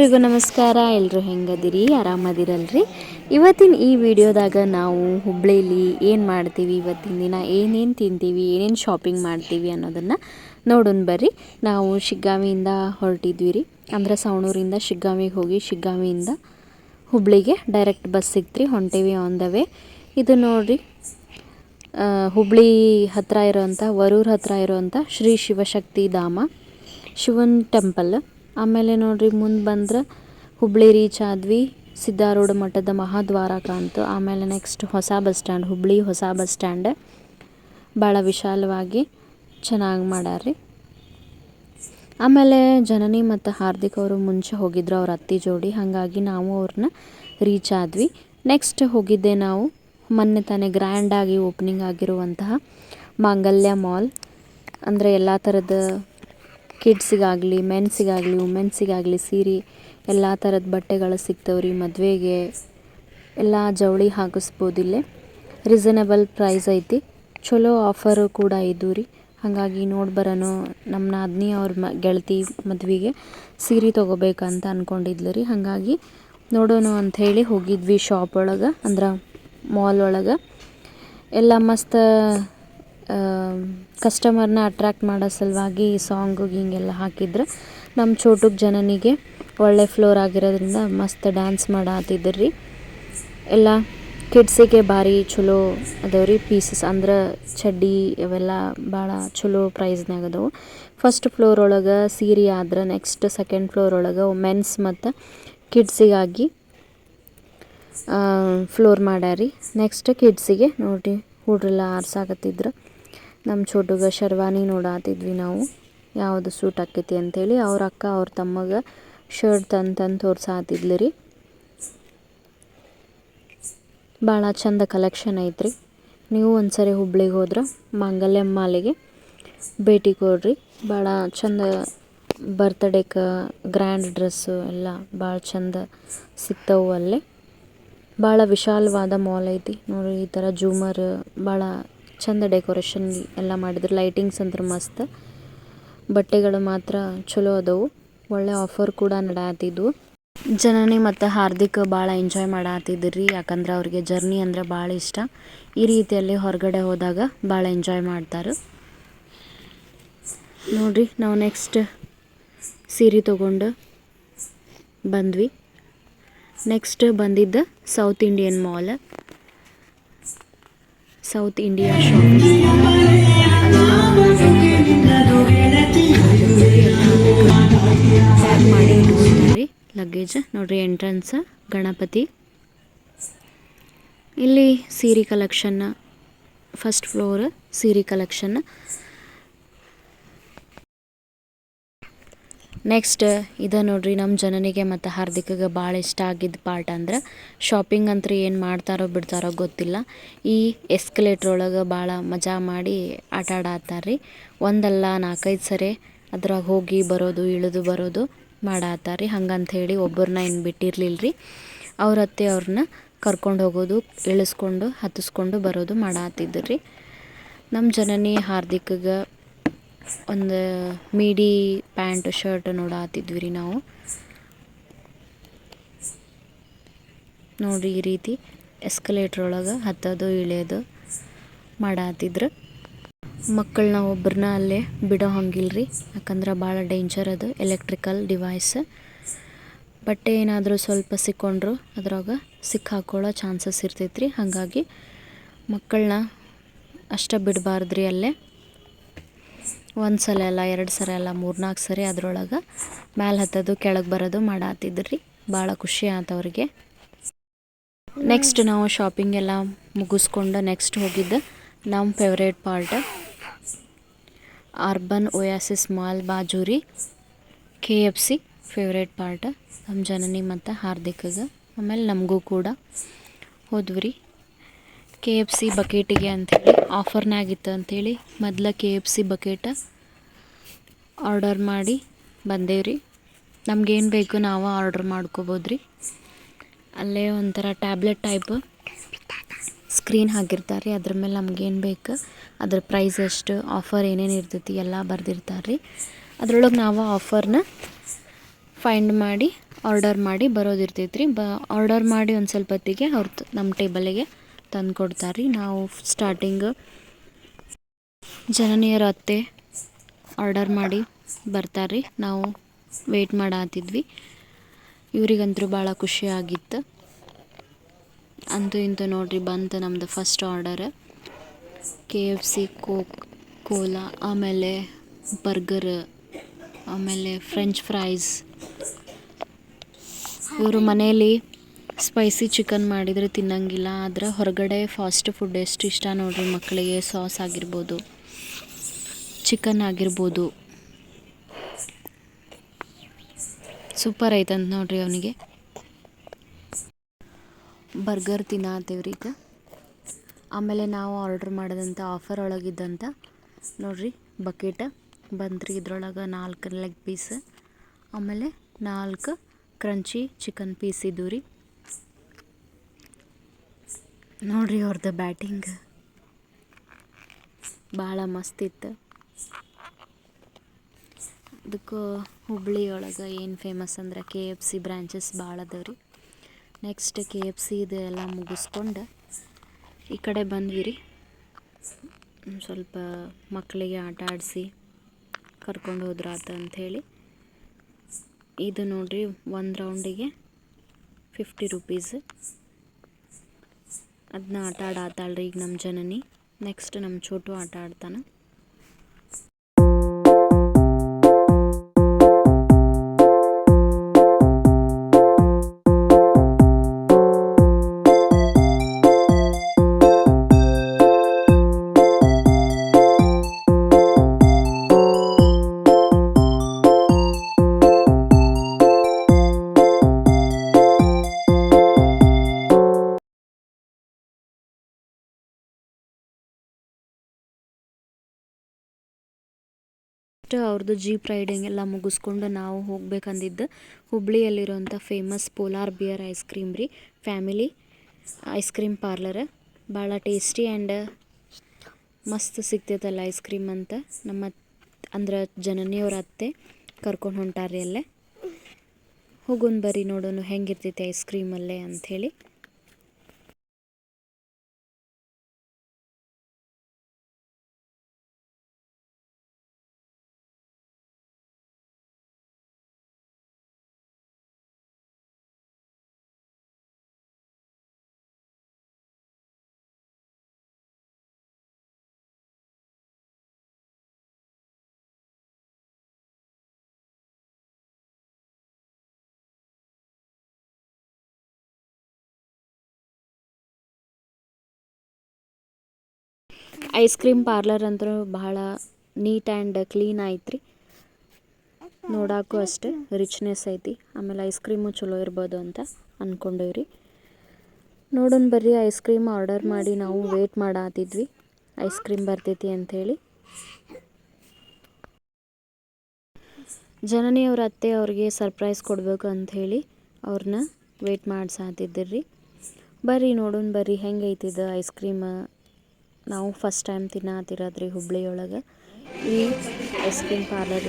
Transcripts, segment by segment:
ಎಲ್ರಿಗೂ ನಮಸ್ಕಾರ ಎಲ್ಲರೂ ಹೆಂಗದಿರಿ? ಆರಾಮದಿರಲ್ರಿ? ಇವತ್ತಿನ ಈ ವಿಡಿಯೋದಾಗ ನಾವು ಹುಬ್ಳಿಲಿ ಏನು ಮಾಡ್ತೀವಿ? ಇವತ್ತಿನ ದಿನ ಏನೇನು ತಿಂತೀವಿ? ಏನೇನು ಶಾಪಿಂಗ್ ಮಾಡ್ತೀವಿ ಅನ್ನೋದನ್ನು ನೋಡೋಣ ಬರ್ರಿ. ನಾವು ಶಿಗ್ಗಾವಿಯಿಂದ ಹೊರಟಿದ್ವಿ ರೀ ಅಂದರೆ ಸವಣೂರಿಂದ ಶಿಗ್ಗಾವಿಗೆ ಹೋಗಿ ಶಿಗ್ಗಾವಿಯಿಂದ ಹುಬ್ಳಿಗೆ ಡೈರೆಕ್ಟ್ ಬಸ್ ಸಿಕ್ತ್ರಿ ಹೊಂಟೇವಿ ಆನ್ ದ ವೇ ಇದು ನೋಡ್ರಿ ಹುಬ್ಳಿ ಹತ್ತಿರ ಇರೋವಂಥ ವರೂರ್ ಹತ್ತಿರ ಇರೋವಂಥ ಶ್ರೀ ಶಿವಶಕ್ತಿ ಧಾಮ, ಶಿವನ್ ಟೆಂಪಲ್ ಆಮೇಲೆ ನೋಡ್ರಿ ಮುಂದೆ ಬಂದ್ರೆ ಹುಬ್ಳಿ ರೀಚ್ ಆದ್ವಿ ಸಿದ್ಧಾರೂಢ ಮಠದ ಮಹಾದ್ವಾರ ಕಾಣ್ತು ಆಮೇಲೆ ನೆಕ್ಸ್ಟ್ ಹೊಸ ಬಸ್ ಸ್ಟ್ಯಾಂಡ್ ಹುಬ್ಳಿ ಹೊಸ ಬಸ್ ಸ್ಟ್ಯಾಂಡ್ ಭಾಳ ವಿಶಾಲವಾಗಿ ಚೆನ್ನಾಗಿ ಮಾಡ್ಯಾರ್ರಿ. ಆಮೇಲೆ ಜನನಿ ಮತ್ತು ಹಾರ್ದಿಕ್ ಅವರು ಮುಂಚೆ ಹೋಗಿದ್ರು ಅವ್ರ ಅತ್ತಿ ಜೋಡಿ, ಹಾಗಾಗಿ ನಾವು ಅವ್ರನ್ನ ರೀಚ್ ಆದ್ವಿ ನೆಕ್ಸ್ಟ್ ಹೋಗಿದ್ದೆ ನಾವು ಮೊನ್ನೆ ತಾನೇ ಗ್ರ್ಯಾಂಡಾಗಿ ಓಪನಿಂಗ್ ಆಗಿರುವಂತಹ ಮಾಂಗಲ್ಯ ಮಾಲ್ ಅಂದರೆ ಎಲ್ಲ ಥರದ ಕಿಡ್ಸಿಗಾಗಲಿ ಮೆನ್ಸಿಗಾಗಲಿ ವುಮೆನ್ಸಿಗಾಗಲಿ ಸೀರೆ, ಎಲ್ಲ ಥರದ ಬಟ್ಟೆಗಳು ಸಿಗ್ತವ್ರಿ ಮದುವೆಗೆ. ಎಲ್ಲ ಜವಳಿ ಹಾಕಿಸ್ಬೋದು ಇಲ್ಲೇ. ರೀಸನಬಲ್ ಪ್ರೈಸ್ ಐತಿ. ಚಲೋ ಆಫರು ಕೂಡ ಇದ್ದು ರೀ ಹಾಗಾಗಿ ನೋಡಿ ಬರೋನು ನಮ್ಮ ನಾದ್ನಿ ಅವ್ರ ಮ, ಗೆಳತಿ ಮದುವೆಗೆ ಸೀರೆ ತೊಗೋಬೇಕಂತ ಅಂದ್ಕೊಂಡಿದ್ಲು ರೀ ಹಾಗಾಗಿ ನೋಡೋಣ ಅಂಥೇಳಿ ಹೋಗಿದ್ವಿ ಶಾಪ್ ಒಳಗೆ, ಅಂದ್ರೆ ಮಾಲ್ ಒಳಗೆ. ಎಲ್ಲ ಮಸ್ತ್ ಕಸ್ಟಮರ್ನ ಅಟ್ರ್ಯಾಕ್ಟ್ ಮಾಡೋ ಸಲುವಾಗಿ ಈ ಸಾಂಗು ಹಿಂಗೆಲ್ಲ ಹಾಕಿದ್ರು ನಮ್ಮ ಚೋಟುಗೆ ಜನನಿಗೆ ಒಳ್ಳೆ ಫ್ಲೋರ್ ಆಗಿರೋದ್ರಿಂದ ಮಸ್ತ್ ಡ್ಯಾನ್ಸ್ ಮಾಡಾತಿದ್ರು. ರೀ ಎಲ್ಲ ಕಿಡ್ಸಿಗೆ ಭಾರಿ ಚಲೋ ಅದಾವ ರೀ ಪೀಸಸ್ ಅಂದ್ರೆ ಚಡ್ಡಿ ಇವೆಲ್ಲ ಭಾಳ ಚಲೋ ಪ್ರೈಸ್ನಾಗ ಅದಾವು. ಫಸ್ಟ್ ಫ್ಲೋರ್ ಒಳಗೆ ಸೀರೆ ಆದ್ರೆ ನೆಕ್ಸ್ಟ್ ಸೆಕೆಂಡ್ ಫ್ಲೋರ್ ಒಳಗೆ ಮೆನ್ಸ್ ಮತ್ತು ಕಿಡ್ಸಿಗಾಗಿ ಫ್ಲೋರ್ ಮಾಡ್ಯಾರಿ. ನೆಕ್ಸ್ಟ್ ಕಿಡ್ಸಿಗೆ ನೋಡಿ ಹುಡ್ರೆಲ್ಲ ಆರ್ಸಾಕತ್ತಿದ್ರು ನಮ್ಮ ಚೋಟುಗ ಶರ್ವಾನಿ ನೋಡಾತಿದ್ವಿ ನಾವು. ಯಾವುದು ಸೂಟ್ ಆಕೈತಿ ಅಂಥೇಳಿ ಅವ್ರ ಅಕ್ಕ ಅವ್ರ ತಮ್ಮಗೆ ಶರ್ಟ್ ತಂದು ತಂದು ತೋರ್ಸಾತಿದ್ಲು ರೀ. ಭಾಳ ಚಂದ ಕಲೆಕ್ಷನ್ ಐತ್ರಿ. ನೀವು ಒಂದ್ಸರಿ ಹುಬ್ಳಿಗೆ ಹೋದ್ರೆ ಮಾಂಗಲ್ಯ ಮಾಲಿಗೆ ಭೇಟಿ ಕೊಡ್ರಿ. ಭಾಳ ಚಂದ ಬರ್ತ್ಡೇಗೆ ಗ್ರ್ಯಾಂಡ್ ಡ್ರೆಸ್ಸು ಎಲ್ಲ ಭಾಳ ಚಂದ ಸಿಗ್ತವು ಅಲ್ಲೇ. ಭಾಳ ವಿಶಾಲವಾದ ಮಾಲ್ ಐತಿ. ನೋಡ್ರಿ ಈ ಥರ ಜೂಮರ್ ಭಾಳ ಚಂದ ಡೆಕೋರೇಷನ್ ಎಲ್ಲ ಮಾಡಿದ್ರು. ಲೈಟಿಂಗ್ಸ್ ಅಂದ್ರೆ ಮಸ್ತ್. ಬಟ್ಟೆಗಳು ಮಾತ್ರ ಚಲೋ ಅದಾವು. ಒಳ್ಳೆ ಆಫರ್ ಕೂಡ ನಡಾತಿದ್ವು. ಜನನೇ ಮತ್ತು ಹಾರ್ದಿಕ್ ಭಾಳ ಎಂಜಾಯ್ ಮಾಡತ್ತಿದ್ರು ಯಾಕಂದ್ರೆ ಅವ್ರಿಗೆ ಜರ್ನಿ ಅಂದ್ರೆ ಭಾಳ ಇಷ್ಟ. ಈ ರೀತಿಯಲ್ಲಿ ಹೊರಗಡೆ ಹೋದಾಗ ಭಾಳ ಎಂಜಾಯ್ ಮಾಡ್ತಾರೆ. ನೋಡ್ರಿ, ನಾವು ನೆಕ್ಸ್ಟ್ ಸೀರೆ ತೊಗೊಂಡು ಬಂದ್ವಿ. ನೆಕ್ಸ್ಟ್ ಬಂದಿದ್ದ south Indian mall south India ಮಾಡಿ ಲಗೇಜ್ ನೋಡ್ರಿ ಎಂಟ್ರೆನ್ಸ್ ಗಣಪತಿ. ಇಲ್ಲಿ ಸೀರೆ ಕಲೆಕ್ಷನ್ ಫಸ್ಟ್ ಫ್ಲೋರ್ ಸೀರೆ ಕಲೆಕ್ಷನ್ ನೆಕ್ಸ್ಟ್ ಇದು ನೋಡ್ರಿ ನಮ್ಮ ಜನನಿಗೆ ಮತ್ತು ಹಾರ್ದಿಕ್ಗೆ ಭಾಳ ಇಷ್ಟ ಆಗಿದ್ದ ಪಾರ್ಟ್ ಅಂದ್ರೆ ಶಾಪಿಂಗ್ ಅಂತೂ ಏನು ಮಾಡ್ತಾರೋ ಬಿಡ್ತಾರೋ ಗೊತ್ತಿಲ್ಲ. ಈ ಎಸ್ಕಲೇಟ್ರ್ ಒಳಗೆ ಭಾಳ ಮಜಾ ಮಾಡಿ ಆಟ ಆಡತ್ತಾರ್ರಿ ಒಂದಲ್ಲ ನಾಲ್ಕೈದು ಸರಿ ಅದ್ರಾಗ ಹೋಗಿ ಬರೋದು, ಇಳಿದು ಬರೋದು ಮಾಡಾತ್ತಾರ್ರಿ ಹಂಗಂತ ಹೇಳಿ ಒಬ್ಬರನ್ನ ಏನು ಬಿಟ್ಟಿರಲಿಲ್ಲ ರೀ ಅವ್ರ ಅತ್ತೆ ಅವ್ರನ್ನ ಕರ್ಕೊಂಡು ಹೋಗೋದು, ಇಳಿಸ್ಕೊಂಡು, ಹತ್ತಿಸ್ಕೊಂಡು ಬರೋದು ಮಾಡಾತಿದ್ರು. ರೀ ನಮ್ಮ ಜನನಿ ಹಾರ್ದಿಕ್ಗೆ ಒಂದು ಮೀಡಿ ಪ್ಯಾಂಟ್, ಶರ್ಟ್ ನೋಡಾತಿದ್ವಿ ರೀ ನಾವು. ನೋಡ್ರಿ ಈ ರೀತಿ ಎಸ್ಕಲೇಟ್ರ್ ಒಳಗೆ ಹತ್ತೋದು ಇಳಿಯೋದು ಮಾಡಾತಿದ್ರು ಮಕ್ಕಳನ್ನ ಒಬ್ಬರನ್ನ ಅಲ್ಲೇ ಬಿಡೋ ಹಂಗಿಲ್ಲ ರೀ ಯಾಕಂದ್ರೆ ಭಾಳ ಡೇಂಜರ್ ಅದು ಎಲೆಕ್ಟ್ರಿಕಲ್ ಡಿವೈಸ್ ಬಟ್ಟೆ ಏನಾದರೂ ಸ್ವಲ್ಪ ಸಿಕ್ಕೊಂಡ್ರು ಅದ್ರಾಗ ಸಿಕ್ಕಾಕೊಳ್ಳೋ ಚಾನ್ಸಸ್ ಇರ್ತೈತ್ರಿ. ಹಾಗಾಗಿ ಮಕ್ಕಳನ್ನ ಅಷ್ಟ ಬಿಡಬಾರ್ದ್ರಿ ಅಲ್ಲೇ. ಒಂದು ಸಲ ಅಲ್ಲ, ಎರಡು ಸಲ ಅಲ್ಲ ಮೂರ್ನಾಲ್ಕು ಸರಿ ಅದರೊಳಗೆ ಮ್ಯಾಲೆ ಹತ್ತೋದು, ಕೆಳಗೆ ಬರೋದು ಮಾಡಾತಿದ್ರಿ. ಭಾಳ ಖುಷಿ ಆಯ್ತು ಅವ್ರಿಗೆ. ನೆಕ್ಸ್ಟ್ ನಾವು ಶಾಪಿಂಗ್ ಎಲ್ಲ ಮುಗಿಸ್ಕೊಂಡು ನೆಕ್ಸ್ಟ್ ಹೋಗಿದ್ದು ನಮ್ಮ favourite part urban oasis mall ಬಾಜೂರಿ K F C favourite part ನಮ್ಮ ಜನನಿ ಮತ್ತು ಹಾರ್ದಿಕ್ಗೆ. ಆಮೇಲೆ ನಮಗೂ ಕೂಡ ಹೋದ್ವಿ ರೀ ಕೆ ಎಫ್ ಸಿ ಬಕೆಟಿಗೆ ಅಂಥೇಳಿ ಆಫರ್ನಾಗಿತ್ತು ಅಂಥೇಳಿ, ಮೊದಲ K F C bucket order ಮಾಡಿ ಬಂದೇವ್ರಿ. ನಮಗೇನು ಬೇಕು ನಾವು ಆರ್ಡ್ರ್ ಮಾಡ್ಕೋಬೋದು ರೀ ಅಲ್ಲೇ ಒಂಥರ ಟ್ಯಾಬ್ಲೆಟ್ ಟೈಪ್ ಸ್ಕ್ರೀನ್ ಹಾಕಿರ್ತಾರೆ ರೀ ಅದ್ರ ಮೇಲೆ ನಮಗೇನು ಬೇಕು, ಅದ್ರ ಪ್ರೈಸ್ ಎಷ್ಟು ಆಫರ್ ಏನೇನು ಇರ್ತೈತಿ ಎಲ್ಲ ಬರ್ದಿರ್ತಾರೆ ರೀ ಅದ್ರೊಳಗೆ ನಾವು ಆಫರ್ನ ಫೈಂಡ್ ಮಾಡಿ ಆರ್ಡರ್ ಮಾಡಿ ಬರೋದಿರ್ತೈತೆ ರೀ ಬ ಆರ್ಡರ್ ಮಾಡಿ ಒಂದು ಸ್ವಲ್ಪ ಹೊತ್ತಿಗೆ ಅವ್ರದ್ದು ನಮ್ಮ ಟೇಬಲಿಗೆ ತಂದು ಕೊಡ್ತಾರೆ ರೀ ನಾವು ಸ್ಟಾರ್ಟಿಂಗ್ ಜನನಿಯರ ಅತ್ತೆ ಆರ್ಡರ್ ಮಾಡಿ ಬರ್ತಾರೆ ರೀ ನಾವು ವೆಯ್ಟ್ ಮಾಡತ್ತಿದ್ವಿ ಇವ್ರಿಗಂತೂ ಭಾಳ ಖುಷಿ ಆಗಿತ್ತು. ಅಂತೂ ಇಂತೂ ನೋಡ್ರಿ ಬಂತು ನಮ್ಮದು first order K F C coke cola ಆಮೇಲೆ ಬರ್ಗರ್ ಆಮೇಲೆ ಫ್ರೆಂಚ್ ಫ್ರೈಸ್ ಇವರು ಮನೆಯಲ್ಲಿ ಸ್ಪೈಸಿ ಚಿಕನ್ ಮಾಡಿದರೆ ತಿನ್ನಂಗಿಲ್ಲ, ಆದ್ರೆ ಹೊರಗಡೆ ಫಾಸ್ಟ್ ಫುಡ್ ಎಷ್ಟು ಇಷ್ಟ ನೋಡ್ರಿ ಮಕ್ಕಳಿಗೆ ಸಾಸ್ ಆಗಿರ್ಬೋದು ಚಿಕನ್ ಆಗಿರ್ಬೋದು. ಸೂಪರ್ ಐತಂತ ನೋಡ್ರಿ ಅವನಿಗೆ. ಬರ್ಗರ್ ತಿನ್ನತ್ತೀವ್ರಿ ಈಗ. ಆಮೇಲೆ ನಾವು ಆರ್ಡ್ರ್ ಮಾಡಿದಂಥ ಆಫರ್ ಒಳಗಿದ್ದಂಥ ನೋಡ್ರಿ ಬಕೆಟ್ ಬಂತ್ರಿ ಇದ್ರೊಳಗೆ ನಾಲ್ಕು ಲೆಗ್ ಪೀಸ್ ಆಮೇಲೆ ನಾಲ್ಕು ಕ್ರಂಚಿ ಚಿಕನ್ ಪೀಸ್ ಇದ್ದು ರೀ ನೋಡ್ರಿ ಅವ್ರದ್ದು ಬ್ಯಾಟಿಂಗ್. ಭಾಳ ಮಸ್ತ್ ಇತ್ತು ಅದಕ್ಕೆ ಹುಬ್ಳಿ ಒಳಗೆ ಏನು ಫೇಮಸ್ ಅಂದ್ರೆ ಕೆ ಎಫ್ ಸಿ ಬ್ರಾಂಚಸ್ ಭಾಳ ಅದಾವ ರೀ. ನೆಕ್ಸ್ಟ್ ಕೆ ಎಫ್ ಸಿ ಇದು ಎಲ್ಲ ಮುಗಿಸ್ಕೊಂಡು ಈ ಕಡೆ ಬಂದ್ವಿ ರೀ. ಸ್ವಲ್ಪ ಮಕ್ಕಳಿಗೆ ಆಟ ಆಡಿಸಿ ಕರ್ಕೊಂಡು ಹೋದ್ರಾತ ಅಂಥೇಳಿ ಇದು ನೋಡಿರಿ ಒಂದು ರೌಂಡಿಗೆ ಫಿಫ್ಟಿ ರುಪೀಸ್ ಅದನ್ನ ಆಟ ಆಡಾತಾಳ್ರಿ ಈಗ ನಮ್ಮ ಜನನಿ. ನೆಕ್ಸ್ಟ್ ನಮ್ಮ ಚೋಟು ಆಟ ಆಡ್ತಾನೆ. ನೆಕ್ಸ್ಟ್ ಅವ್ರದ್ದು ಜೀಪ್ ರೈಡಿಂಗ್ ಎಲ್ಲ ಮುಗಿಸ್ಕೊಂಡು ನಾವು ಹೋಗ್ಬೇಕಂದಿದ್ದು ಹುಬ್ಳಿಯಲ್ಲಿರುವಂಥ famous polar bear ice cream ರೀ. ಫ್ಯಾಮಿಲಿ ಐಸ್ ಕ್ರೀಮ್ ಪಾರ್ಲರ್ ಭಾಳ ಟೇಸ್ಟಿ ಆ್ಯಂಡ್ ಮಸ್ತ್ ಸಿಗ್ತೈತಲ್ಲ ಐಸ್ ಕ್ರೀಮ್ ಅಂತ. ನಮ್ಮ ಅಂದ್ರೆ ಜನನಿಯವ್ರ ಅತ್ತೆ ಕರ್ಕೊಂಡು ಹೊಂಟಾರ್ರಿ ಅಲ್ಲೇ. ಹೋಗೋಣ ಬರ್ರಿ ನೋಡೋಣ ಹೆಂಗಿರ್ತೈತಿ ಐಸ್ ಕ್ರೀಮಲ್ಲೇ ಅಂಥೇಳಿ. ಐಸ್ ಕ್ರೀಮ್ ಪಾರ್ಲರ್ ಅಂತೂ ಬಹಳ ನೀಟ್ ಆ್ಯಂಡ್ ಕ್ಲೀನ್ ಐತ್ರಿ. ನೋಡೋಕ್ಕೂ ಅಷ್ಟೇ ರಿಚ್ನೆಸ್ ಐತಿ. ಆಮೇಲೆ ಐಸ್ ಕ್ರೀಮು ಚಲೋ ಇರ್ಬೋದು ಅಂತ ಅಂದ್ಕೊಂಡೇವ್ರಿ ನೋಡೋಣ ಬರ್ರಿ, ಐಸ್ ಕ್ರೀಮ್ ಆರ್ಡರ್ ಮಾಡಿ ನಾವು ವೇಟ್ ಮಾಡಾತಿದ್ವಿ. ಐಸ್ ಕ್ರೀಮ್ ಬರ್ತೈತಿ ಅಂಥೇಳಿ. ಜನನಿಯವ್ರ ಅತ್ತೆ ಅವ್ರಿಗೆ ಸರ್ಪ್ರೈಸ್ ಕೊಡಬೇಕು ಅಂಥೇಳಿ ಅವ್ರನ್ನ ವೇಟ್ ಮಾಡ್ಸಾತಿದ್ದಿರ್ರಿ ಬರ್ರಿ, ನೋಡೋಣ ಬರ್ರಿ ಹೆಂಗೆ ಐತಿದ ಐಸ್ ಕ್ರೀಮ್ ನಾವು ಫಸ್ಟ್ ಟೈಮ್ ತಿನ್ನತ್ತಿರೋದ್ರಿ ಹುಬ್ಳಿ ಒಳಗೆ ಈ ice cream parlour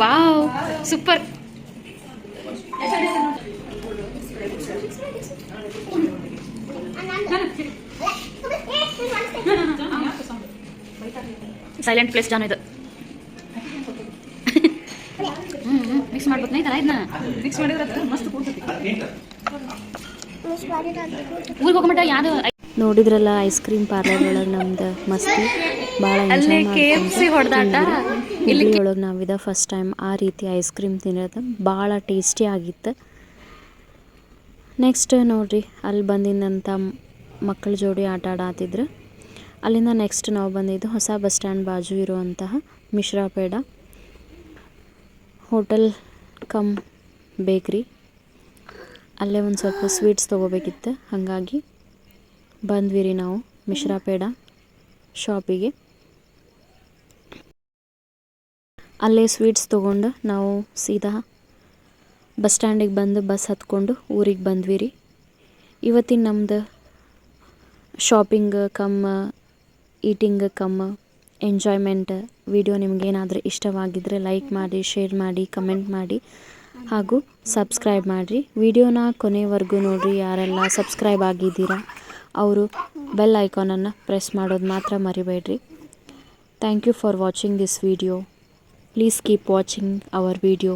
wow super. Silent place John ಇದು. ಮಿಕ್ಸ್ ಮಾಡ್ಬೇಕು. ನೈತಲ್ಲ ಇದನ್ನ? ಮಿಕ್ಸ್ ಮಾಡಿದ್ರೆ ಮಸ್ತ್ ಊರಿಗೆ ಹೋಗಮಟ ಯಾವ್ದು ನೋಡಿದ್ರಲ್ಲ ಐಸ್ ಕ್ರೀಮ್ ಪಾರ್ಲರ್ ಒಳಗೆ ನಮ್ದು ಮಸ್ತಿ. ಭಾಳ KFC ಹೊಡ್ದಾಟ, ಇಲ್ಲಿ ಒಳಗೆ ನಾವಿದ ಫಸ್ಟ್ ಟೈಮ್ ಆ ರೀತಿ ಐಸ್ ಕ್ರೀಮ್ ತಿನ್ನೋದು ಭಾಳ ಟೇಸ್ಟಿ ಆಗಿತ್ತು. ನೆಕ್ಸ್ಟ್ ನೋಡ್ರಿ ಅಲ್ಲಿ ಬಂದಿದ್ದಂಥ ಮಕ್ಕಳ ಜೋಡಿ ಆಟ ಆಡಾತಿದ್ರು. ಅಲ್ಲಿಂದ ನೆಕ್ಸ್ಟ್ ನಾವು ಬಂದಿದ್ದು ಹೊಸ ಬಸ್ ಸ್ಟ್ಯಾಂಡ್ ಬಾಜು ಇರುವಂತಹ ಮಿಶ್ರಾಪೇಡ ಹೋಟೆಲ್ ಕಮ್ ಬೇಕ್ರಿ ಅಲ್ಲೇ ಒಂದು ಸ್ವಲ್ಪ ಸ್ವೀಟ್ಸ್ ತೊಗೋಬೇಕಿತ್ತು. ಹಾಗಾಗಿ ಬಂದ್ವಿ ರೀ ನಾವು ಮಿಶ್ರಾಪೇಡ ಶಾಪಿಗೆ ಅಲ್ಲೇ ಸ್ವೀಟ್ಸ್ ತೊಗೊಂಡು ನಾವು ಸೀದಾ ಬಸ್ ಸ್ಟ್ಯಾಂಡಿಗೆ ಬಂದು ಬಸ್ ಹತ್ಕೊಂಡು ಊರಿಗೆ ಬಂದ್ವಿ ರೀ ಇವತ್ತಿನ ನಮ್ಮದು shopping cum eating cum enjoyment video ನಿಮಗೇನಾದರೂ ಇಷ್ಟವಾಗಿದ್ದರೆ ಲೈಕ್ ಮಾಡಿ, ಶೇರ್ ಮಾಡಿ, ಕಮೆಂಟ್ ಮಾಡಿ ಹಾಗೂ ಸಬ್ಸ್ಕ್ರೈಬ್ ಮಾಡಿರಿ. ವಿಡಿಯೋನ ಕೊನೆವರೆಗೂ ನೋಡಿರಿ. ಯಾರೆಲ್ಲ ಸಬ್ಸ್ಕ್ರೈಬ್ ಆಗಿದ್ದೀರಾ, ಅವರು ಬೆಲ್ ಐಕಾನನ್ನು ಪ್ರೆಸ್ ಮಾಡೋದು ಮಾತ್ರ ಮರಿಬೇಡ್ರಿ. Thank you for watching this video. Please keep watching our video.